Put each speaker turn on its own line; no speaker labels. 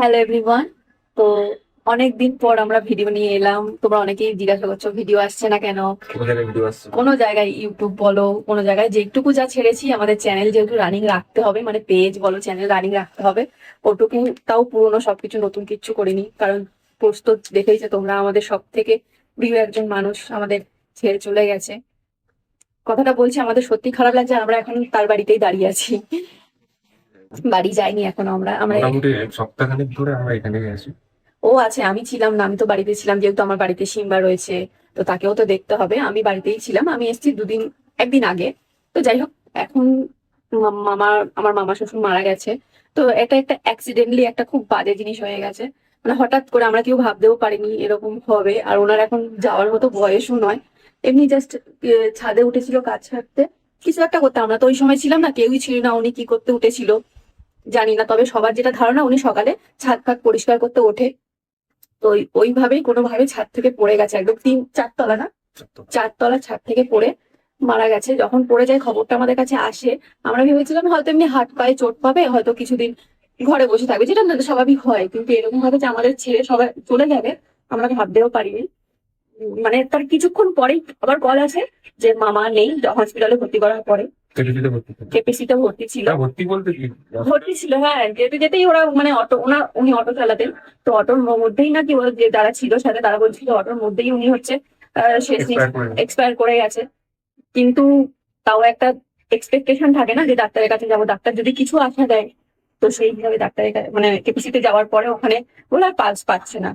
Hello everyone তো অনেক দিন পর আমরা ভিডিও নিয়ে এলাম। তোমরা অনেকেই জিজ্ঞাসা করছ ভিডিও আসছে না কেন?
কোন জায়গায়
ইউটিউব বলো কোনো জায়গায় যেটুকু যা ছেড়েছি আমাদের চ্যানেল যেহেতু রানিং রাখতে হবে মানে পেজ বলো চ্যানেল রানিং রাখতে হবে ওটুকু তাও পুরনো সবকিছু নতুন কিচ্ছু করিনি। কারণ প্রস্তুত দেখেইছো তোমরা আমাদের সব থেকে প্রিয় একজন মানুষ আমাদের ছেড়ে চলে গেছে। কথাটা বলছি আমাদের সত্যি খারাপ লাগছে আমরা এখন তার বাড়িতেই দাঁড়িয়ে আছি। বাড়ি যাইনি এখনও আমরা আমরা
মোটামুটি সপ্তাহখানেক ধরে আমরা এখানে আছি।
ও আছে আমি ছিলাম না আমি তো বাড়িতে ছিলাম যেহেতু আমার বাড়িতে সিম্বা রয়েছে তো তাকেও তো দেখতে হবে। আমি বাড়িতেই ছিলাম আমি এসেছি দুদিন একদিন আগে। তো যাই হোক এখন মামা আমার মামা শ্বশুর মারা গেছে। তো এটা একটা অ্যাক্সিডেন্টলি একটা খুব বাজে জিনিস হয়ে গেছে। মানে হঠাৎ করে আমরা কেউ ভাবতেও পারিনি এরকম হবে আর ওনার এখন যাওয়ার মতো বয়সও নয়। এমনি জাস্ট ছাদে উঠেছিল কাজ ছাড়তে। কিছু একটা করতে আমরা তো ওই সময় ছিলাম না কেউই ছিল না উনি কি করতে উঠেছিল। জানি না তবে সবার যেটা ধারণা উনি সকালে ছাদ ফাদ পরিষ্কার করতে ওঠে। তো ওইভাবেই কোনোভাবে ছাদ থেকে পড়ে গেছে একদম তিন চারতলা না? চারতলা ছাদ থেকে পড়ে মারা গেছে। যখন পড়ে যায় খবরটা আমাদের কাছে আসে আমরা ভেবেছিলাম হয়তো এমনি হাত পায়ে চোট পাবে হয়তো কিছুদিন ঘরে বসে থাকবে। যেটা না স্বাভাবিক হয় কিন্তু এরকম ভাবে যে আমাদের ছেড়ে সবাই চলে যাবে আমরা ভাবতেও পারিনি। মানে তার কিছুক্ষণ পরেই আবার কল আছে যে মামা নেই হসপিটালে ভর্তি করার পরে।
ছিল।
কেপিসিতে ভর্তি ছিল।
ভর্তি বলতে কি?
ভর্তি ছিল হ্যাঁ যেতে যেতেই ওরা মানে অটো ওনার উনি অটো চালাতেন। তো অটোর মধ্যেই নাকি ওরা যে যারা ছিল সাথে তারা বলছিল অটোর মধ্যেই উনি হচ্ছে শেষ। এক্সপায়ার করে গেছে। কিন্তু তাও একটা এক্সপেকটেশন থাকে না যে ডাক্তারের কাছে যাব। ডাক্তার যদি কিছু আশা দেয় তো সেই হিসাবে ডাক্তারের কাছে মানে কেপিসিতে যাওয়ার পরে ওখানে বলে আর পালস পাচ্ছে না।